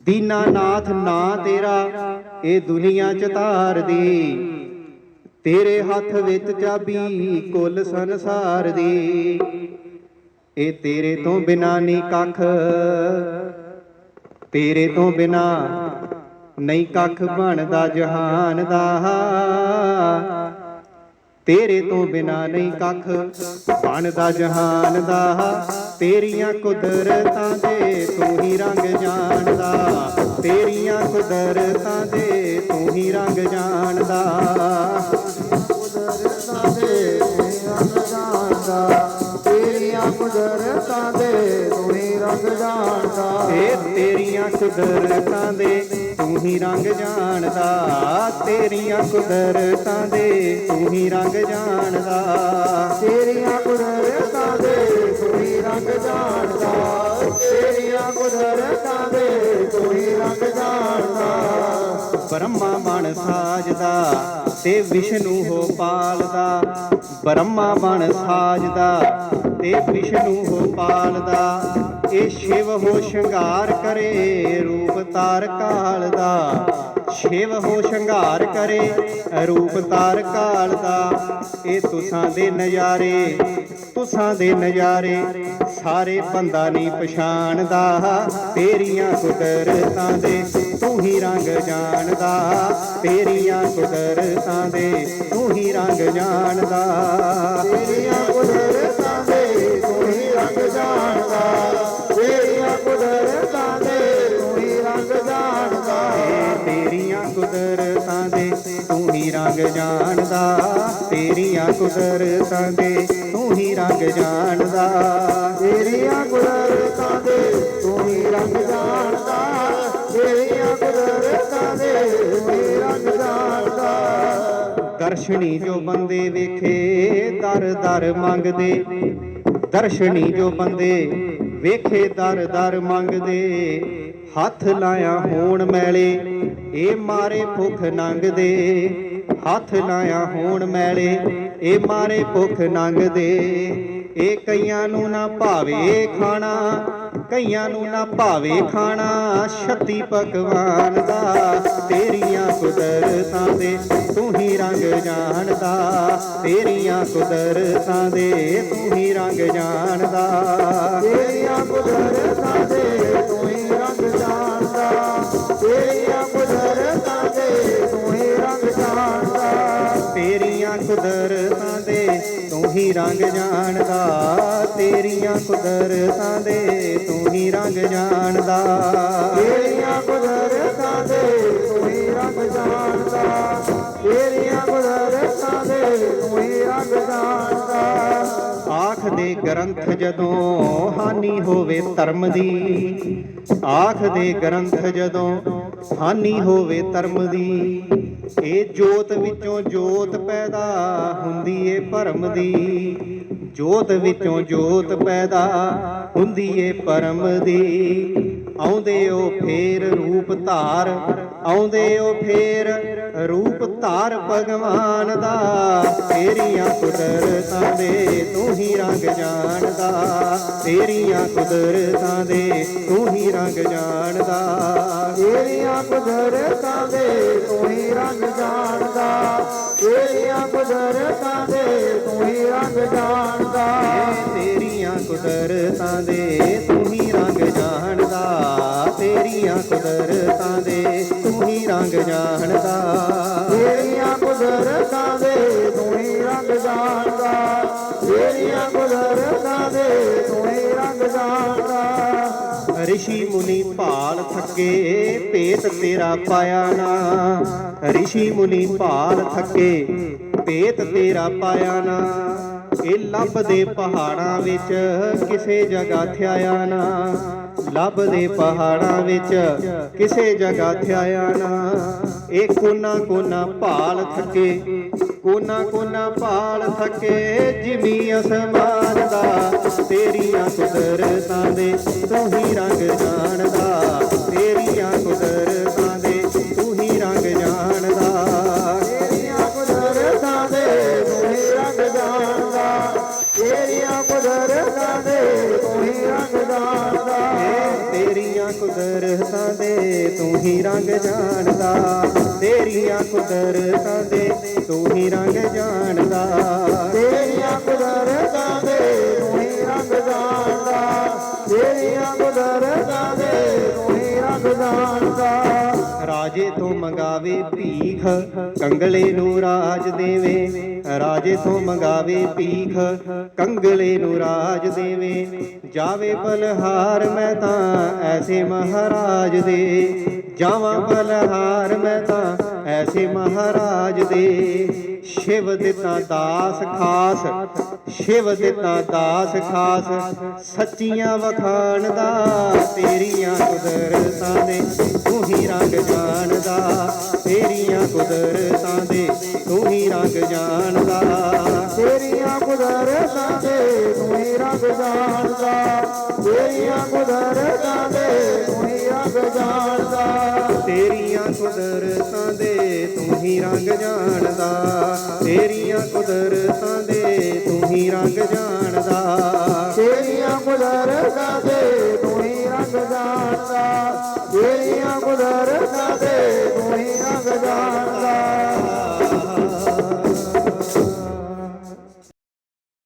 ਦੀਨਾਨਾਥ ਨਾਂ ਤੇਰਾ, ਇਹ ਦੁਨੀਆ ਚ ਧਾਰਦੀ ਤੇਰੇ ਹੱਥ ਵਿੱਚ ਚਾਬੀ, ਕੁੱਲ ਸੰਸਾਰ ਦੀ। ਇਹ ਤੇਰੇ ਤੋਂ ਬਿਨਾ ਨਹੀਂ ਕੱਖ, ਤੇਰੇ ਤੋਂ ਬਿਨਾ ਨਹੀਂ ਕੱਖ ਬਣਦਾ ਜਹਾਨ ਦਾ। ਤੇਰੇ ਤੋਂ ਬਿਨਾ ਨਹੀਂ ਕੱਖ। ਬਣਦਾ ਜਹਾਨ ਦਾ ਤੇਰੀਆਂ ਕੁਦਰਤਾਂ ਦੇ ਤੂੰ ਹੀ ਰੰਗ ਜਾਣਦਾ। ਤੇਰੀਆਂ ਕੁਦਰਤਾਂ ਦੇ ਤੂੰ ਹੀ ਰੰਗ ਜਾਣਦਾ। ਕੁਦਰਤਾਂ ਦੇ ਰੰਗ ਜਾਣਦਾ। ਤੇਰੀਆਂ ਕੁਦਰਤਾਂ ਦੇ ਤੂੰ ਹੀ ਰੰਗ ਜਾਣਦਾ। ਇਹ ਤੇਰੀਆਂ ਕੁਦਰਤਾਂ ਦੇ ਤੂੰ ਹੀ ਰੰਗ ਜਾਣਦਾ, ਤੇਰੀਆਂ ਕੁਦਰਤਾਂ ਦੇ ਤੂੰ ਹੀ ਰੰਗ ਜਾਣਦਾ। ਤੇਰੀਆਂ ਕੁਦਰਤਾਂ ਦੇ ਤੂੰ ਹੀ ਰੰਗ ਜਾਣਦਾ, ਤੇਰੀਆਂ ਕੁਦਰਤਾਂ ਦੇ ਤੂੰ ਹੀ ਰੰਗ ਜਾਣਦਾ। ਬ੍ਰਹਮਾ ਮਨ ਸਾਜਦਾ ਤੇ ਵਿਸ਼ਨੂੰ ਹੋ ਪਾਲਦਾ। ਬ੍ਰਹਮਾ ਮਨ ਸਾਜਦਾ ਤੇ ਵਿਸ਼ਨੂੰ ਹੋ ਪਾਲਦਾ। ਇਹ ਸ਼ਿਵ ਹੋ ਸ਼ਿੰਗਾਰ ਕਰੇ ਰੂਪ ਤਾਰ ਕਾਲ ਦਾ। ਸ਼ਿਵ ਹੋ ਸ਼ਿੰਗਾਰ ਕਰੇ ਰੂਪ ਤਾਰ ਕਾਲ ਦਾ। ਇਹ ਤੁਸਾਂ ਦੇ ਨਜ਼ਾਰੇ, ਤੁਸਾਂ ਦੇ ਨਜ਼ਾਰੇ ਸਾਰੇ ਬੰਦਾ ਨਹੀਂ ਪਛਾਣਦਾ। ਤੇਰੀਆਂ ਕੁਦਰਤਾਂ ਦੇ ਤੂੰ ਹੀ ਰੰਗ ਜਾਣਦਾ। ਤੇਰੀਆਂ ਕੁਦਰਤਾਂ ਦੇ ਤੂੰ ਹੀ ਰੰਗ ਜਾਣਦਾ। ਤੇਰੀਆਂ ਕੁਦਰਤਾਂ ਦੇ ਤੂੰ ਹੀ ਰੰਗ ਜਾਣਦਾ। ਤੇਰੀਆਂ ਕੁਦਰਤਾਂ ਦੇ ਤੂੰ ਹੀ ਰੰਗ ਜਾਣਦਾ। ਤੇਰੀਆਂ ਕੁਦਰਤਾਂ ਦੇ ਤੂੰ ਹੀ ਰੰਗ ਜਾਣਦਾ। ਤੇਰੀਆਂ ਕੁਦਰਤਾਂ ਦੇ ਤੂੰ ਹੀ ਰੰਗ ਜਾਣਦਾ। ਦਰਸ਼ਨੀ ਜੋ ਬੰਦੇ ਵੇਖੇ, ਦਰ ਦਰ ਮੰਗਦੇ। ਦਰਸ਼ਨੀ ਜੋ ਬੰਦੇ ਵੇਖੇ, ਦਰ ਦਰ ਮੰਗਦੇ। ਹੱਥ ਲਾਇਆ ਹੋਣ ਮੈਲੇ ਇਹ ਮਾਰੇ ਭੁੱਖ ਨੰਗਦੇ, ਹੱਥ ਲਾਇਆ ਹੋਣ ਮੈਲੇ। ਇਹ ਮਾਰੇ ਭੁੱਖ ਨੰਗਦੇ ਇਹ ਕਈਆਂ ਨੂੰ ਨਾ ਭਾਵੇ ਖਾਣਾ, ਕਈਆਂ ਨੂੰ ਨਾ ਭਾਵੇ ਖਾਣਾ। ਛੱਤੀ ਪਕਵਾਨ ਦਾ, ਤੇਰੀਆਂ ਕੁਦਰਤਾਂ ਦੇ, ਤੂੰ ਹੀ ਰੰਗ ਜਾਣਦਾ। ਤੇਰੀਆਂ ਕੁਦਰਤਾਂ ਦੇ, ਤੂੰ ਹੀ ਰੰਗ ਜਾਣਦਾ। ਤੇਰੀਆਂ ਕੁਦਰਤਾਂ ਦੇ ਤੇਰੀਆਂ ਕੁਦਰਤਾਂ ਦੇ, ਤੂੰ ਹੀ ਰੰਗ ਜਾਣਦਾ। ਤੇਰੀਆਂ ਕੁਦਰਤਾਂ ਦੇ, ਤੂੰ ਹੀ ਰੰਗ ਜਾਣਦਾ। ਤੇਰੀਆਂ ਕੁਦਰਤਾਂ ਦੇ, ਤੂੰ ਹੀ ਰੰਗ ਜਾਣਦਾ। ਤੇਰੀਆਂ ਕੁਦਰਤਾਂ ਦੇ, ਤੂੰ ਹੀ ਰੰਗ ਜਾਣਦਾ। ਆਖ ਦੇ ਗ੍ਰੰਥ ਜਦੋਂ ਹਾਨੀ ਹੋਵੇ ਧਰਮ ਦੀ, ਆਖ ਦੇ ਗ੍ਰੰਥ ਜਦੋਂ ਹਾਨੀ ਹੋਵੇ ਧਰਮ ਦੀ ਇਹ ਜੋਤ ਵਿੱਚੋਂ ਜੋਤ ਪੈਦਾ ਹੁੰਦੀ ਏ ਭਰਮ ਦੀ। ਜੋਤ ਵਿੱਚੋਂ ਜੋਤ ਪੈਦਾ ਹੁੰਦੀ ਏ ਪਰਮ ਦੀ। ਆਉਂਦੇ ਉਹ ਫੇਰ ਰੂਪ ਧਾਰ, ਆਉਂਦੇ ਉਹ ਫੇਰ ਰੂਪ ਧਾਰ ਭਗਵਾਨ ਦਾ। ਤੇਰੀਆਂ ਕੁਦਰਤਾਂ ਦੇ ਤੂੰ ਹੀ ਰੰਗ ਜਾਣਦਾ। ਤੇਰੀਆਂ ਕੁਦਰਤਾਂ ਦੇ ਤੂੰ ਹੀ ਰੰਗ ਜਾਣਦਾ। ਤੇਰੀਆਂ ਕੁਦਰਤਾਂ ਦੇ ਕੁਦਰਤਾਂ ਦੇ ਤੂੰ ਹੀ ਰੰਗ ਜਾਣਦਾ। ਤੇਰੀਆਂ ਕੁਦਰਤਾਂ ਦੇ ਤੂੰ ਹੀ ਰੰਗ ਜਾਣਦਾ। ਤੇਰੀਆਂ ਕੁਦਰਤਾਂ ਦੇ ਤੂੰ ਹੀ ਰੰਗ ਜਾਣਦਾ। ਤੇਰੀਆਂ ਕੁਦਰਤਾਂ ਦੇ ਤੂੰ ਹੀ ਰੰਗ ਜਾਣਦਾ। ਤੇਰੀਆਂ ਕੁਦਰਤਾਂ ਦੇ ਤੂੰ ਹੀ ਰੰਗ ਜਾਣਦਾ। ਰਿਸ਼ੀ ਮੁਨੀ ਭਾਲ ਥੱਕੇ ਭੇਤ ਤੇਰਾ ਪਾਇਆ ਨਾ। ਰਿਸ਼ੀ ਮੁਨੀ ਭਾਲ ਥੱਕੇ ਭੇਤ ਤੇਰਾ ਪਾਇਆ ਨਾ, ਇਹ ਲੱਭ ਦੇ ਪਹਾੜਾਂ ਵਿੱਚ ਕਿਸੇ ਜਗ੍ਹਾ ਥਿਆਇਆ ਨਾ। ਲੱਭਦੇ ਪਹਾੜਾਂ ਵਿੱਚ ਕਿਸੇ ਜਗ੍ਹਾ ਥਿਆਇਆ ਨਾ। ਇਹ ਕੋਨਾ ਕੋਨਾ ਭਾਲ ਥੱਕੇ, ਕੋਨਾ ਕੋਨਾ ਭਾਲ ਥੱਕੇ, ਜਿਮੀ ਅਸਮਾਨ ਦਾ, ਤੇਰੀਆਂ ਕੁਦਰਤਾਂ ਦੇ ਤੂੰ ਹੀ ਰੰਗ ਜਾਣਦਾ, ਤੇਰੀਆਂ ਕੁਦਰਤਾਂ ਦੇ ਤੂੰ ਹੀ ਰੰਗ ਜਾਣਦਾ। ਕੁਦਰਤਾਂ ਦੇ, ਤੂੰ ਹੀ ਰੰਗ ਜਾਣਦਾ। ਤੇਰੀਆਂ ਕੁਦਰਤਾਂ ਦੇ, ਤੂੰ ਹੀ ਰੰਗ ਜਾਣਦਾ। ਤੇਰੀਆਂ ਕੁਦਰਤਾਂ ਦੇ, ਤੂੰ ਹੀ ਰੰਗ ਜਾਣਦਾ। ਤੇਰੀਆਂ ਰਾਜੇ ਤੋਂ ਮੰਗਾਵੇ ਭੀਖ, ਕੰਗਲੇ ਨੂੰ ਰਾਜ ਦੇਵੇ। ਰਾਜੇ ਤੋਂ ਮੰਗਾਵੇ ਭੀਖ, ਕੰਗਲੇ ਨੂੰ ਰਾਜ ਦੇਵੇ। ਜਾਵੇ ਬਲਹਾਰ ਮੈਂ ਤਾਂ ਐਸੇ ਮਹਾਰਾਜ ਦੇ। ਜਾਵਾਂ ਬਲਹਾਰ ਮੈਂ ਤਾਂ ਐਸੇ ਮਹਾਰਾਜ ਦੇ ਸ਼ਿਵ ਦਿੱਤਾ ਦਾਸ ਖਾਸ, ਸ਼ਿਵ ਦਿੱਤਾ ਦਾਸ ਖਾਸ, ਸੱਚੀਆਂ ਵਖਾਣ ਦਾ ਤੇਰੀਆਂ ਕੁਦਰਤਾਂ ਦੇ, ਤੂੰ ਹੀ ਰੰਗ ਜਾਣਦਾ ਤੇਰੀਆਂ ਕੁਦਰਤਾਂ ਦੇ, ਤੂੰ ਹੀ ਰੰਗ ਜਾਣਦਾ ਤੇਰੀਆਂ ਕੁਦਰਤਾਂ ਦੇ, ਤੂੰ ਹੀ ਰੰਗ ਜਾਣਦਾ ਤੇਰੀਆਂ ਕੁਦਰਤਾਂ ਦੇ, ਤੂੰ ਹੀ ਰੰਗ ਜਾਣਦਾ ਤੇਰੀਆਂ ਕੁਦਰਤਾਂ ਹੀ ਰੰਗ ਜਾਣਦਾ, ਤੇਰੀਆਂ ਕੁਦਰਤਾਂ ਦੇ ਤੂੰ ਹੀ ਰੰਗ ਜਾਣਦਾ। ਤੇਰੀਆਂ ਕੁਦਰਤਾਂ ਦੇ ਤੂੰ ਹੀ ਰੰਗ ਜਾਣਦਾ, ਤੇਰੀਆਂ ਕੁਦਰਤਾਂ ਦੇ